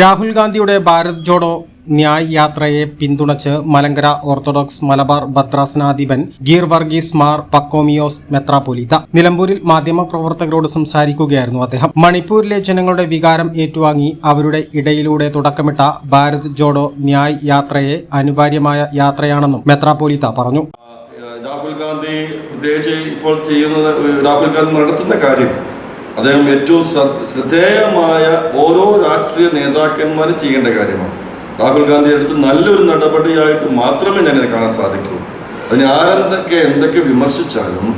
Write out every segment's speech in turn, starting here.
Rahul ഗാന്ധിയുടെ ഭാരത് ജോഡോ ന്യായ് യാത്രയെ പിന്തുണച്ച് മലങ്കര ഓർത്തഡോക്സ് മലബാർ ഭദ്രാസനാധിപൻ ഗീർ വർഗീസ് മാർ പക്കോമിയോസ് മെത്രാപൊലീത്ത നിലമ്പൂരിൽ മാധ്യമപ്രവർത്തകരോട് സംസാരിക്കുകയായിരുന്നു അദ്ദേഹം. മണിപ്പൂരിലെ ജനങ്ങളുടെ വികാരം ഏറ്റുവാങ്ങി അവരുടെ ഇടയിലൂടെ തുടക്കമിട്ട ഭാരത് ജോഡോ ന്യായ് യാത്രയെ അനിവാര്യമായ യാത്രയാണെന്നും മെത്രാപൊലീത്ത പറഞ്ഞു. രാഹുൽ ഗാന്ധി പ്രത്യേകിച്ച് ഇപ്പോൾ ചെയ്യുന്നത് രാഹുൽ ഗാന്ധി നടത്തുന്ന കാര്യം അദ്ദേഹം ഏറ്റവും ശ്ര- ശ്രദ്ധേയമായ ഓരോ രാഷ്ട്രീയ നേതാക്കന്മാരും ചെയ്യേണ്ട കാര്യമാണ്. രാഹുൽ ഗാന്ധി എടുത്ത് നല്ലൊരു നടപടിയായിട്ട് മാത്രമേ ഞാനിത് കാണാൻ സാധിക്കൂ. അതിന് ആരെന്തൊക്കെ എന്തൊക്കെ വിമർശിച്ചാലും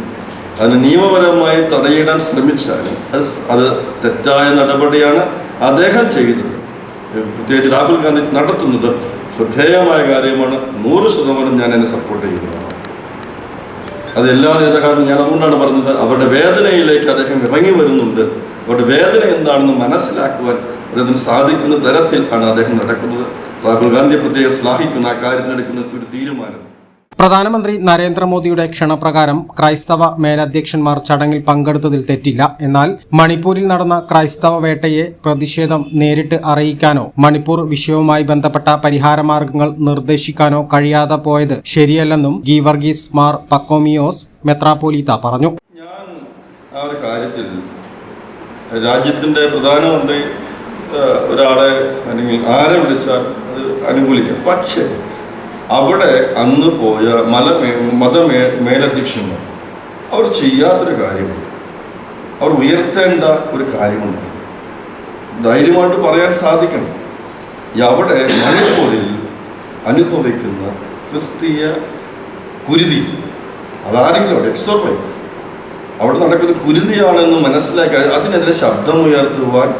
അതിന് നിയമപരമായി തടയിടാൻ ശ്രമിച്ചാലും അത് അത് തെറ്റായ നടപടിയാണ് അദ്ദേഹം ചെയ്തത്. പ്രത്യേകിച്ച് രാഹുൽ ഗാന്ധി നടത്തുന്നത് ശ്രദ്ധേയമായ കാര്യമാണ്. നൂറ് ശതമാനം ഞാൻ എന്നെ സപ്പോർട്ട് ചെയ്യുന്നതാണ് അത് എല്ലാ കാരണം ഞാൻ അതുകൊണ്ടാണ് പറഞ്ഞത് അവരുടെ വേദനയിലേക്ക് അദ്ദേഹം ഇറങ്ങി വരുന്നുണ്ട്. അവരുടെ വേദന എന്താണെന്ന് മനസ്സിലാക്കുവാൻ അദ്ദേഹത്തിന് സാധിക്കുന്ന തരത്തിൽ ആണ് അദ്ദേഹം നടക്കുന്നത്. രാഹുൽ ഗാന്ധി പ്രത്യേകം ശ്ലാഘിക്കുന്ന ആ കാര്യത്തിനെടുക്കുന്ന ഒരു തീരുമാനം. പ്രധാനമന്ത്രി നരേന്ദ്രമോദിയുടെ ക്ഷണപ്രകാരം ക്രൈസ്തവ മേലധ്യക്ഷന്മാർ ചടങ്ങിൽ പങ്കെടുത്തതിൽ തെറ്റില്ല. എന്നാൽ മണിപ്പൂരിൽ നടന്ന ക്രൈസ്തവ വേട്ടയെ പ്രതിഷേധം നേരിട്ട് അറിയിക്കാനോ മണിപ്പൂർ വിഷയവുമായി ബന്ധപ്പെട്ട പരിഹാരമാർഗങ്ങൾ നിർദ്ദേശിക്കാനോ കഴിയാതെ പോയത് ശരിയല്ലെന്നും ഗീവർഗീസ് മാർ പക്കോമിയോസ് മെത്രാപോലീത്ത പറഞ്ഞു. ഞാൻ ഒരു കാര്യത്തിൽ രാജ്യത്തിന്റെ പ്രധാനമന്ത്രി ഒരാളെ അല്ലെങ്കിൽ ആരെ വിളിച്ചാൽ അത് അനുകൂലിക്കാം. പക്ഷേ അവിടെ അന്ന് പോയ മല മത മേലധ്യക്ഷന്മാർ അവർ ചെയ്യാത്തൊരു കാര്യമുണ്ട് അവർ ഉയർത്തേണ്ട ഒരു കാര്യമുണ്ട്. ധൈര്യമായിട്ട് പറയാൻ സാധിക്കണം. അവിടെ മണിപ്പൂരിൽ അനുഭവിക്കുന്ന ക്രിസ്തീയ കുരുതി അതാരെങ്കിലും അവിടെ? എക്സോർബൈ അവിടെ നടക്കുന്ന കുരുതിയാണെന്ന് മനസ്സിലാക്കി അതിനെതിരെ ശബ്ദമുയർത്തുവാൻ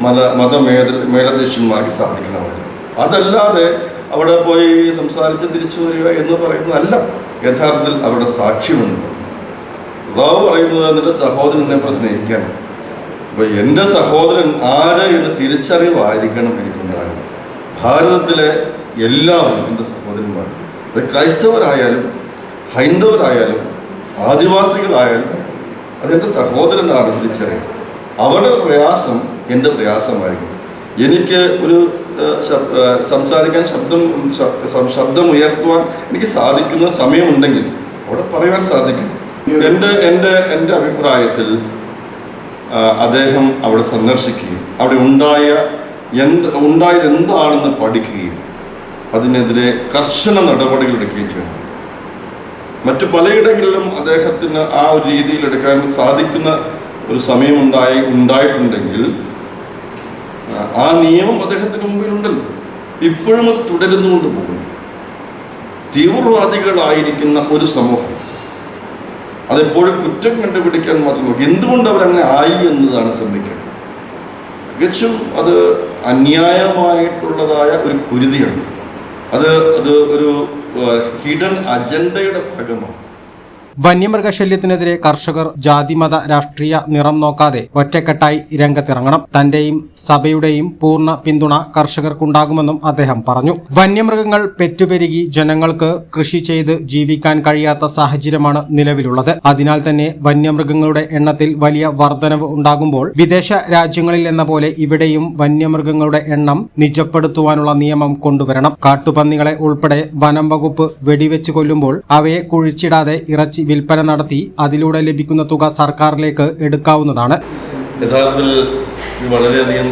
മത മത മേധ മേലധ്യക്ഷന്മാർക്ക് സാധിക്കണമായിരുന്നു അതല്ലാതെ അവിടെ പോയി സംസാരിച്ച് തിരിച്ചു വരിക എന്ന് പറയുന്നതല്ല യഥാർത്ഥത്തിൽ അവിടെ സാക്ഷ്യമുണ്ട്. അള്ളാഹു പറയുന്നത് നിന്റെ സഹോദരൻ എന്നെ പോലെ സ്നേഹിക്കാൻ അപ്പൊ എന്റെ സഹോദരൻ ആര് എന്ന് തിരിച്ചറിവായിരിക്കണം എനിക്കുണ്ടാകും. ഭാരതത്തിലെ എല്ലാവരും എന്റെ സഹോദരന്മാർ അത് ക്രൈസ്തവരായാലും ഹൈന്ദവരായാലും ആദിവാസികളായാലും അതെന്റെ സഹോദരനാണ് തിരിച്ചറിയുക. അവരുടെ പ്രയാസം എന്റെ പ്രയാസമായിരിക്കും. എനിക്ക് ഒരു സംസാരിക്കാൻ ശബ്ദം ശബ്ദം ഉയർത്തുവാൻ എനിക്ക് സാധിക്കുന്ന സമയമുണ്ടെങ്കിൽ അവിടെ പറയാൻ സാധിക്കും. എന്റെ എന്റെ എന്റെ അഭിപ്രായത്തിൽ അദ്ദേഹം അവിടെ സന്ദർശിക്കുകയും അവിടെ ഉണ്ടായ എന്ത് ഉണ്ടായത് എന്താണെന്ന് പഠിക്കുകയും അതിനെതിരെ കർശന നടപടികൾ എടുക്കുകയും ചെയ്യണം മറ്റു പലയിടങ്ങളിലും അദ്ദേഹത്തിന് ആ ഒരു രീതിയിൽ എടുക്കാൻ സാധിക്കുന്ന ഒരു സമയമുണ്ടായി ഉണ്ടായിട്ടുണ്ടെങ്കിൽ ആ, നിയമം അദ്ദേഹത്തിന് മുമ്പിലുണ്ടല്ലോ. ഇപ്പോഴും അത് തുടരുന്നുകൊണ്ട് പോകുന്നു. തീവ്രവാദികളായിരിക്കുന്ന ഒരു സമൂഹം അതെപ്പോഴും കുറ്റം കണ്ടുപിടിക്കാൻ മാത്രം എന്തുകൊണ്ട് അവരങ്ങനെ ആയി എന്നതാണ് ശ്രമിക്കേണ്ടത് തികച്ചും അത് അന്യായമായിട്ടുള്ളതായ ഒരു കുരുതിയാണ്. അത് അത് ഒരു ഹിഡൻ അജണ്ടയുടെ ഭാഗമാണ്. വന്യമൃഗശല്യത്തിനെതിരെ കർഷകർ ജാതിമത രാഷ്ട്രീയ നിറം നോക്കാതെ ഒറ്റക്കെട്ടായി രംഗത്തിറങ്ങണം. തന്റെയും സഭയുടെയും പൂർണ പിന്തുണ കർഷകർക്കുണ്ടാകുമെന്നും അദ്ദേഹം പറഞ്ഞു. വന്യമൃഗങ്ങൾ പെറ്റുപെരുകി ജനങ്ങൾക്ക് കൃഷി ചെയ്ത് ജീവിക്കാൻ കഴിയാത്ത സാഹചര്യമാണ് നിലവിലുള്ളത്. അതിനാൽ തന്നെ വന്യമൃഗങ്ങളുടെ എണ്ണത്തിൽ വലിയ വർധനവ് ഉണ്ടാകുമ്പോൾ വിദേശ രാജ്യങ്ങളിൽ എന്ന പോലെ ഇവിടെയും വന്യമൃഗങ്ങളുടെ എണ്ണം നിജപ്പെടുത്തുവാനുള്ള നിയമം കൊണ്ടുവരണം. കാട്ടുപന്നികളെ ഉൾപ്പെടെ വനം വകുപ്പ് വെടിവെച്ച് കൊല്ലുമ്പോൾ അവയെ കുഴിച്ചിടാതെ ഇറച്ചി വിൽപ്പന നടത്തി അതിലൂടെ ലഭിക്കുന്ന തുക സർക്കാരിലേക്ക് എടുക്കാവുന്നതാണ്. യഥാർത്ഥത്തിൽ വളരെയധികം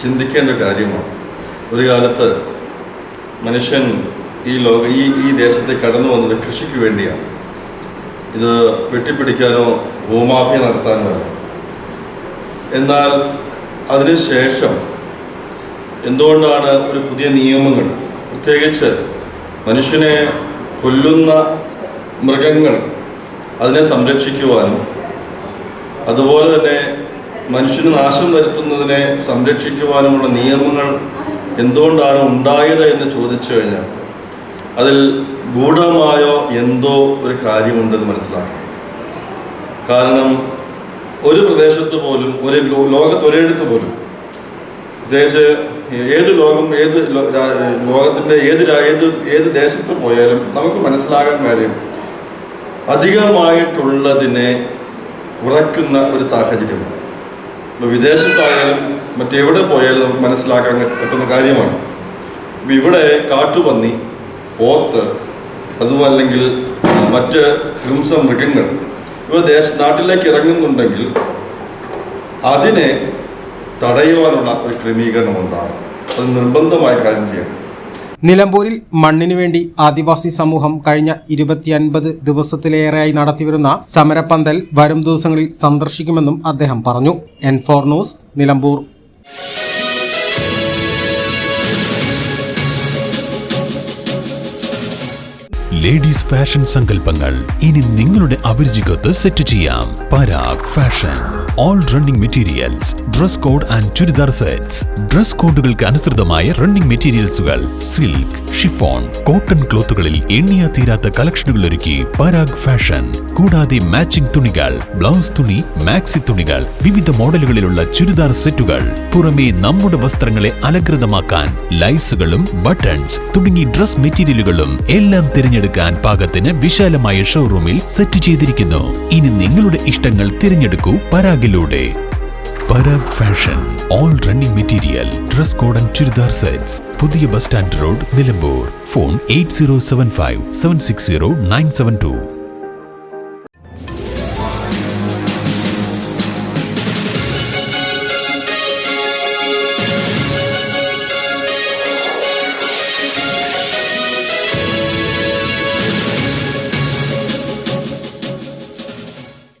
ചിന്തിക്കേണ്ട കാര്യമാണ്. ഒരു കാലത്ത് മനുഷ്യൻ ഈ ലോക ഈ ഈ ദേശത്തെ കടന്നു വന്നത് കൃഷിക്ക് വേണ്ടിയാണ്. ഇത് വെട്ടിപ്പിടിക്കാനോ ഭൂമാഫിയ നടത്താനോ എന്നാൽ അതിനുശേഷം എന്തുകൊണ്ടാണ് ഒരു പുതിയ നിയമങ്ങൾ? പ്രത്യേകിച്ച് മനുഷ്യനെ കൊല്ലുന്ന മൃഗങ്ങൾ അതിനെ സംരക്ഷിക്കുവാനും അതുപോലെ തന്നെ മനുഷ്യന് നാശം വരുത്തുന്നതിനെ സംരക്ഷിക്കുവാനുമുള്ള നിയമങ്ങൾ എന്തുകൊണ്ടാണ് ഉണ്ടായത് എന്ന് ചോദിച്ചു കഴിഞ്ഞാൽ അതിൽ ഗൂഢമായോ എന്തോ ഒരു കാര്യമുണ്ടെന്ന് മനസ്സിലാക്കാം. കാരണം ഒരു പ്രദേശത്ത് പോലും ഒരു ലോകത്ത് ഒരിടത്ത് പോലും പ്രത്യേകിച്ച് ഏത് ലോകം ഏത് ലോകത്തിന്റെ ഏത് ഏത് ഏത് ദേശത്ത് പോയാലും നമുക്ക് മനസ്സിലാകാൻ കാര്യം അധികമായിട്ടുള്ളതിനെ കുറയ്ക്കുന്ന ഒരു സാഹചര്യം. ഇപ്പോൾ വിദേശത്തായാലും മറ്റെവിടെ പോയാലും നമുക്ക് മനസ്സിലാക്കാൻ പറ്റുന്ന കാര്യമാണ്. ഇപ്പം ഇവിടെ കാട്ടുപന്നി പോത്ത് അതുമല്ലെങ്കിൽ മറ്റ് ഹിംസ മൃഗങ്ങൾ ഇവ ദേശ നാട്ടിലേക്ക് ഇറങ്ങുന്നുണ്ടെങ്കിൽ അതിനെ തടയുവാനുള്ള ഒരു ക്രമീകരണം ഉണ്ടാകും അത് നിർബന്ധമായ കാര്യം ചെയ്യണം. നിലമ്പൂരിൽ മണ്ണിനു വേണ്ടി ആദിവാസി സമൂഹം കഴിഞ്ഞ ഇരുപത്തിയൻപത് ദിവസത്തിലേറെയായി നടത്തിവരുന്ന സമരപ്പന്തൽ വരും ദിവസങ്ങളിൽ സന്ദർശിക്കുമെന്നും അദ്ദേഹം പറഞ്ഞു. N four news Nilambur ladies fashion സങ്കല്പങ്ങൾ. ഇനി നിങ്ങളുടെ അഭിരുചിക്കൊത്ത് സെറ്റ് ചെയ്യാം. Parag fashion. All running materials dress code and churidar sets dress കോഡുകൾക്ക് അനുസൃതമായ റണ്ണിംഗ് മെറ്റീരിയൽസുകൾ സിൽക്ക് ഷിഫോൺ കോട്ടൺ ക്ലോത്തുകളിൽ എണ്ണിയ തീരാത്ത കളക്ഷനുകൾ ഒരുക്കി പരാഗ് ഫാഷൻ. കൂടാതെ മാച്ചിംഗ് തുണികൾ ബ്ലൗസ് തുണി മാക്സി തുണികൾ വിവിധ മോഡലുകളിലുള്ള ചുരിദാർ സെറ്റുകൾ. പുറമെ നമ്മുടെ വസ്ത്രങ്ങളെ അലങ്കൃതമാക്കാൻ ലൈസുകളും ബട്ടൺസ് തുടങ്ങി ഡ്രസ് മെറ്റീരിയലുകളും എല്ലാം തിരഞ്ഞെടുക്കാൻ പാകത്തിന് വിശാലമായ ഷോറൂമിൽ സെറ്റ് ചെയ്തിരിക്കുന്നു. ഇനി നിങ്ങളുടെ ഇഷ്ടങ്ങൾ തിരഞ്ഞെടുക്കൂ പരാഗിലൂടെ. Parag fashion all running material dress code and churidar sets പുതിയ bus stand road Nilambur. Phone eight zero seven five seven six zero nine seven two.